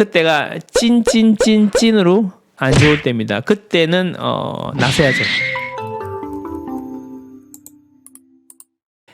그때가 찐찐찐찐으로 안 좋을 때입니다. 그때는 어, 나서야죠.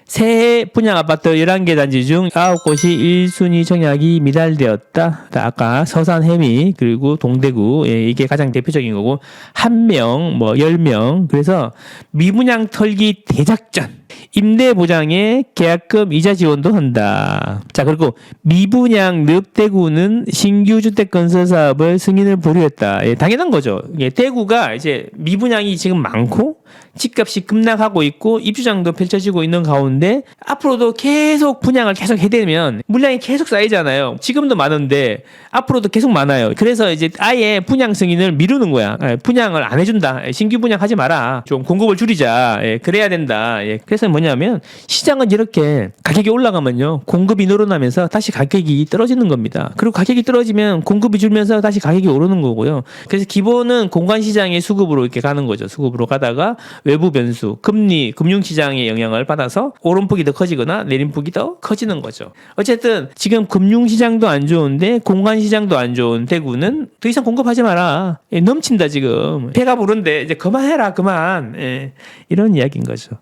새해 분양 아파트 11개 단지 중 9곳이 1순위 청약이 미달되었다. 아까 서산 해미 그리고 동대구 예, 이게 가장 대표적인 거고 한 명, 뭐 10명 그래서 미분양 털기 대작전 임대 보장에 계약금 이자 지원도 한다. 자, 그리고 미분양 늪대구는 신규 주택 건설 사업을 승인을 보류했다. 예, 당연한 거죠. 예, 대구가 이제 미분양이 지금 많고 집값이 급락하고 있고 입주장도 펼쳐지고 있는 가운데 앞으로도 계속 분양을 계속 해대면 물량이 계속 쌓이잖아요. 지금도 많은데 앞으로도 계속 많아요. 그래서 이제 아예 분양 승인을 미루는 거야. 예, 분양을 안 해준다. 예, 신규 분양하지 마라. 좀 공급을 줄이자. 예, 그래야 된다. 예, 그래서 뭐냐면 시장은 이렇게 가격이 올라가면요 공급이 늘어나면서 다시 가격이 떨어지는 겁니다. 그리고 가격이 떨어지면 공급이 줄면서 다시 가격이 오르는 거고요. 그래서 기본은 공간 시장의 수급으로 이렇게 가는 거죠. 수급으로 가다가 외부 변수, 금리, 금융 시장의 영향을 받아서 오름폭이 더 커지거나 내림폭이 더 커지는 거죠. 어쨌든 지금 금융 시장도 안 좋은데 공간 시장도 안 좋은 대구는 더 이상 공급하지 마라. 예, 넘친다 지금. 배가 부른데 이제 그만해라 그만. 예, 이런 이야기인 거죠.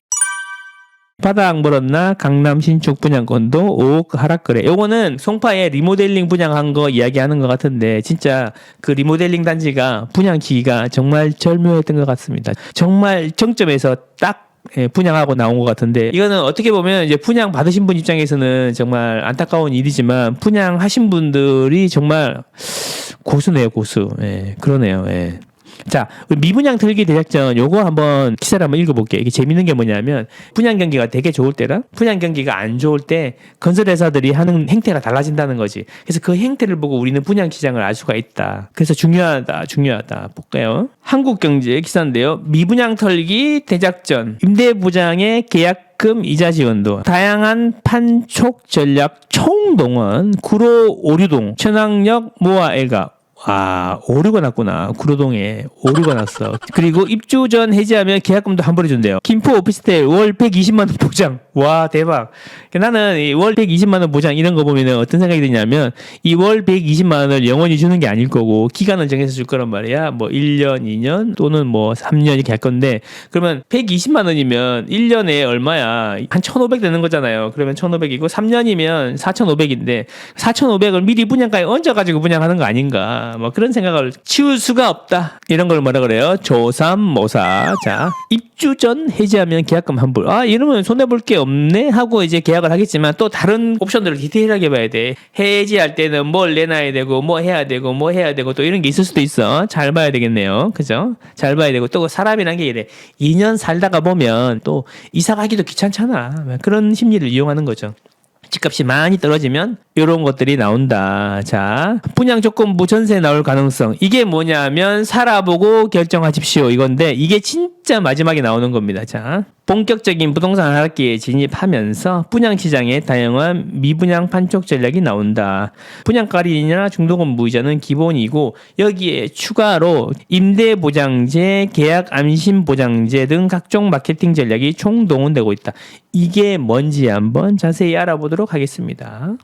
바닥 물었나 강남 신축 분양권도 5억 하락거래. 요거는 송파에 리모델링 분양한 거 이야기하는 것 같은데 진짜 그 리모델링 단지가 분양 기기가 정말 절묘했던 것 같습니다. 정말 정점에서 딱 예, 분양하고 나온 것 같은데 이거는 어떻게 보면 이제 분양 받으신 분 입장에서는 정말 안타까운 일이지만 분양하신 분들이 정말 고수네요 고수. 예, 그러네요. 예. 자, 미분양 들기 대작전 요거 한번 기사를 한번 읽어볼게요. 이게 재밌는 게 뭐냐면 분양 경기가 되게 좋을 때랑 분양 경기가 안 좋을 때 건설 회사들이 하는 행태가 달라진다는 거지. 그래서 그 행태를 보고 우리는 분양 시장을 알 수가 있다. 그래서 중요하다, 중요하다. 볼까요? 한국경제 기사인데요. 미분양 털기 대작전, 임대부장의 계약 금 이자 지원도 다양한 판촉 전략 총동원 구로 오류동 천왕역 모아 엘가 아, 오류가 났구나. 구로동에 오류가 났어. 그리고 입주 전 해지하면 계약금도 한 번에 준대요. 김포 오피스텔 월 120만 원 보장. 와, 대박. 나는 이 월 120만 원 보장 이런 거 보면은 어떤 생각이 드냐면 이 월 120만 원을 영원히 주는 게 아닐 거고 기간을 정해서 줄 거란 말이야. 뭐 1년, 2년 또는 뭐 3년 이렇게 할 건데 그러면 120만 원이면 1년에 얼마야? 한 1,500 되는 거잖아요. 그러면 1,500이고 3년이면 4,500인데 4,500을 미리 분양가에 얹어 가지고 분양하는 거 아닌가? 뭐 그런 생각을 치울 수가 없다. 이런 걸 뭐라 그래요? 조삼모사. 자, 입주 전 해지하면 계약금 환불. 아, 이러면 손해 볼 게 없네 하고 이제 계약을 하겠지만 또 다른 옵션들을 디테일하게 봐야 돼. 해지할 때는 뭘 내놔야 되고 뭐 해야 되고 뭐 해야 되고 또 이런 게 있을 수도 있어. 잘 봐야 되겠네요. 그죠? 잘 봐야 되고 또 사람이란 게 이래. 2년 살다가 보면 또 이사 가기도 귀찮잖아. 그런 심리를 이용하는 거죠. 집값이 많이 떨어지면 이런 것들이 나온다. 자, 분양 조건부 전세 나올 가능성. 이게 뭐냐면 살아보고 결정하십시오. 이건데 이게 진짜 마지막에 나오는 겁니다. 자, 본격적인 부동산 하락기에 진입하면서 분양 시장에 다양한 미분양 판촉 전략이 나온다. 분양가리나 중도금 무이자는 기본이고 여기에 추가로 임대 보장제, 계약 안심 보장제 등 각종 마케팅 전략이 총동원되고 있다. 이게 뭔지 한번 자세히 알아보도록 하겠습니다.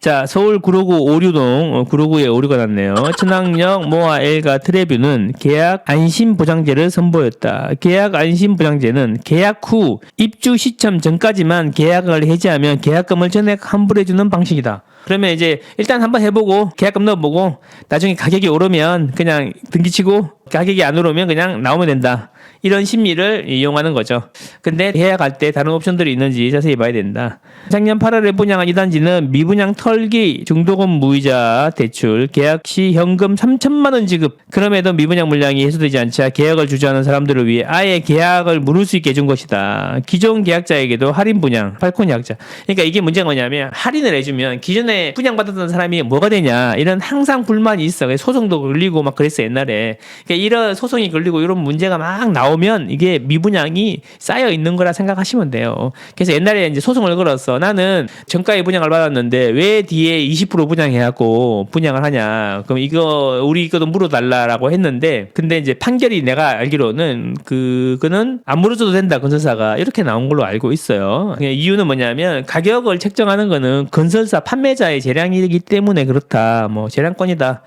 자, 서울 구로구 오류동 어, 구로구에 오류가 났네요. 천왕역 모아 엘가 트레뷰는 계약 안심 보장제를 선보였다. 계약 안심 보장제는 계약 후 입주 시점 전까지만 계약을 해지하면 계약금을 전액 환불해 주는 방식이다. 그러면 이제 일단 한번 해보고 계약금 넣어보고 나중에 가격이 오르면 그냥 등기치고 가격이 안 오르면 그냥 나오면 된다. 이런 심리를 이용하는 거죠. 근데 계약할 때 다른 옵션들이 있는지 자세히 봐야 된다. 작년 8월에 분양한 이 단지는 미분양 털기, 중도금 무이자 대출, 계약 시 현금 3천만 원 지급. 그럼에도 미분양 물량이 해소되지 않자 계약을 주저하는 사람들을 위해 아예 계약을 물을 수 있게 해준 것이다. 기존 계약자에게도 할인 분양, 팔콘 약자. 그러니까 이게 문제가 뭐냐면 할인을 해주면 기존에 분양받았던 사람이 뭐가 되냐 이런 항상 불만이 있어. 소송도 걸리고 막 그랬어 옛날에. 그러니까 이런 소송이 걸리고 이런 문제가 막 나오. 나오면 이게 미분양이 쌓여 있는 거라 생각하시면 돼요. 그래서 옛날에 이제 소송을 걸었어. 나는 정가에 분양을 받았는데 왜 뒤에 20% 분양해갖고 분양을 하냐. 그럼 이거 우리 이거도 물어달라라고 했는데 근데 이제 판결이 내가 알기로는 그거는 안 물어줘도 된다 건설사가 이렇게 나온 걸로 알고 있어요. 이유는 뭐냐면 가격을 책정하는 거는 건설사 판매자의 재량이기 때문에 그렇다. 뭐 재량권이다.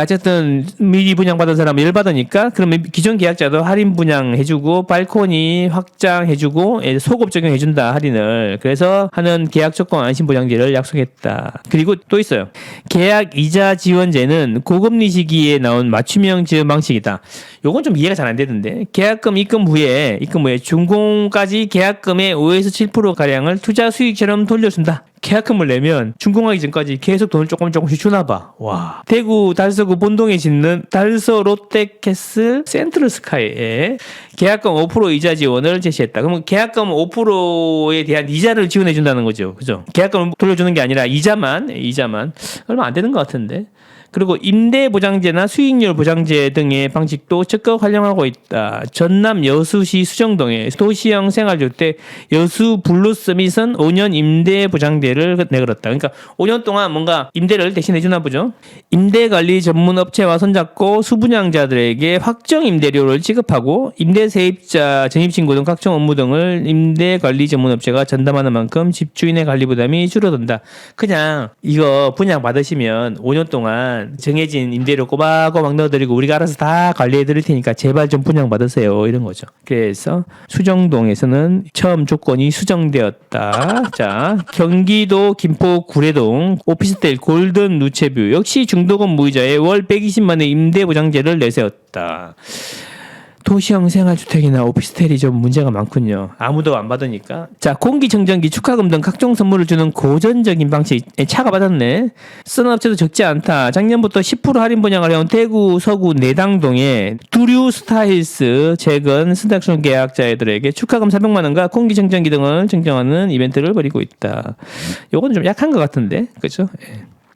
어쨌든 미리 분양받은 사람 열 받으니까 그러면 기존 계약자도 할인 분양해주고 발코니 확장해주고 예, 소급 적용해준다 할인을 그래서 하는 계약 조건 안심 보장제를 약속했다. 그리고 또 있어요. 계약 이자 지원제는 고금리 시기에 나온 맞춤형 지원 방식이다. 요건 좀 이해가 잘 안 되던데 계약금 입금 후에 입금 후에 준공까지 계약금의 5에서 7% 가량을 투자 수익처럼 돌려준다. 계약금을 내면 준공하기 전까지 계속 돈을 조금 조금씩 주나 봐. 와. 대구 달서구 본동에 짓는 달서 롯데캐슬 센트럴 스카이에 계약금 5% 이자 지원을 제시했다. 그러면 계약금 5%에 대한 이자를 지원해 준다는 거죠. 그죠? 계약금을 돌려주는 게 아니라 이자만, 이자만 얼마 안 되는 것 같은데. 그리고 임대 보장제나 수익률 보장제 등의 방식도 적극 활용하고 있다. 전남 여수시 수정동에 도시형 생활주택 여수 블루스 밋은 5년 임대 보장제를 내걸었다. 그러니까 5년 동안 뭔가 임대를 대신해 주나 보죠. 임대 관리 전문 업체와 손잡고 수분양자들에게 확정 임대료를 지급하고 임대 세입자 전입 신고 등 각종 업무 등을 임대 관리 전문 업체가 전담하는 만큼 집주인의 관리 부담이 줄어든다. 그냥 이거 분양 받으시면 5년 동안 정해진 임대료 꼬박꼬박 넣어드리고 우리가 알아서 다 관리해 드릴 테니까 제발 좀 분양 받으세요 이런 거죠. 그래서 수정동에서는 처음 조건이 수정되었다. 자 경기도 김포 구례동 오피스텔 골든 누체뷰 역시 중도금 무이자에 월 120만의 임대 보장제를 내세웠다. 도시형 생활주택이나 오피스텔이 좀 문제가 많군요. 아무도 안 받으니까. 자, 공기청정기, 축하금 등 각종 선물을 주는 고전적인 방식. 에, 차가 받았네. 쓰는 업체도 적지 않다. 작년부터 10% 할인 분양을 해온 대구 서구 내당동에 두류 스타일스 최근 스탁션 계약자들에게 축하금 400만 원과 공기청정기 등을 증정하는 이벤트를 벌이고 있다. 요건 좀 약한 것 같은데, 그렇죠?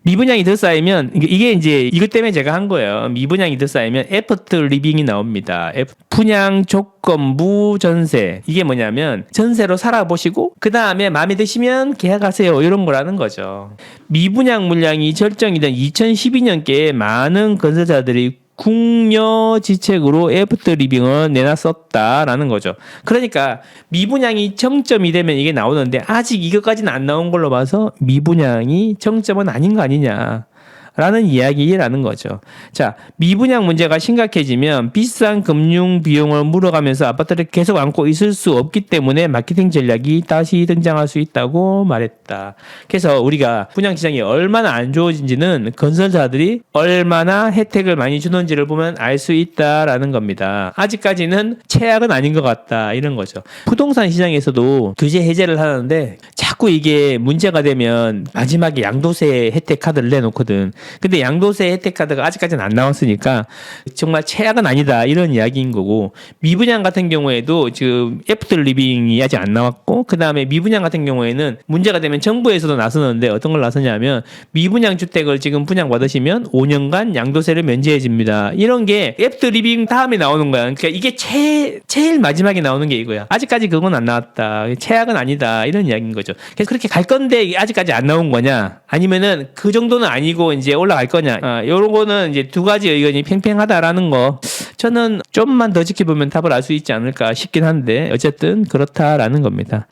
미분양이 더 쌓이면 이게- 이제 이것 때문에 제가 한 거예요. 미분양이 더 쌓이면 애프트 리빙이 나옵니다. 분양 조건부 전세 이게 뭐냐면 전세로 살아보시고 그 다음에 마음에 드시면 계약하세요 이런 거라는 거죠. 미분양 물량이 절정이 된 2012년께 많은 건설자들이 궁여지책으로 애프터 리빙을 내놨었다라는 거죠. 그러니까 미분양이 정점이 되면 이게 나오는데 아직 이것까지는 안 나온 걸로 봐서 미분양이 정점은 아닌 거 아니냐. 라는 이야기라는 거죠. 자, 미분양 문제가 심각해지면 비싼 금융 비용을 물어가면서 아파트를 계속 안고 있을 수 없기 때문에 마케팅 전략이 다시 등장할 수 있다고 말했다. 그래서 우리가 분양 시장이 얼마나 안 좋아진지는 건설사들이 얼마나 혜택을 많이 주는지를 보면 알 수 있다라는 겁니다. 아직까지는 최악은 아닌 것 같다 이런 거죠. 부동산 시장에서도 규제 해제를 하는데 자꾸 이게 문제가 되면 마지막에 양도세 혜택 카드를 내놓거든. 근데 양도세 혜택 카드가 아직까지는 안 나왔으니까 정말 최악은 아니다 이런 이야기인 거고 미분양 같은 경우에도 지금 애프터 리빙이 아직 안 나왔고 그 다음에 미분양 같은 경우에는 문제가 되면 정부에서도 나서는데 어떤 걸 나서냐면 미분양 주택을 지금 분양 받으시면 5년간 양도세를 면제해 줍니다. 이런 게 애프터 리빙 다음에 나오는 거야. 그러니까 이게 제, 제일 마지막에 나오는 게 이거야. 아직까지 그건 안 나왔다. 최악은 아니다. 이런 이야기인 거죠. 그래서 그렇게 갈 건데 아직까지 안 나온 거냐? 아니면은 그 정도는 아니고 이제 올라갈 거냐? 아, 요런 거는 이제 두 가지 의견이 팽팽하다라는 거. 저는 좀만 더 지켜보면 답을 알 수 있지 않을까 싶긴 한데 어쨌든 그렇다라는 겁니다.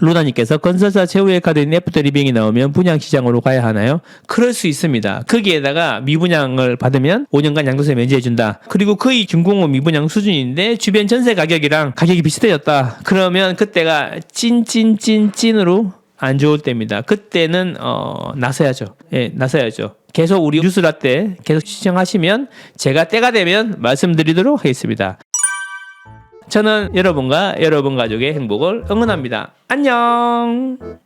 루나님께서 건설사 최후의 카드인 애프터 리빙이 나오면 분양 시장으로 가야 하나요? 그럴 수 있습니다. 거기에다가 미분양을 받으면 5년간 양도세 면제해준다. 그리고 거의 준공업 미분양 수준인데 주변 전세 가격이랑 가격이 비슷해졌다. 그러면 그때가 찐찐찐찐으로 안 좋을 때입니다. 그때는 어 나서야죠. 예, 나서야죠. 계속 우리 뉴스라떼 계속 시청하시면 제가 때가 되면 말씀드리도록 하겠습니다. 저는 여러분과 여러분 가족의 행복을 응원합니다. 안녕.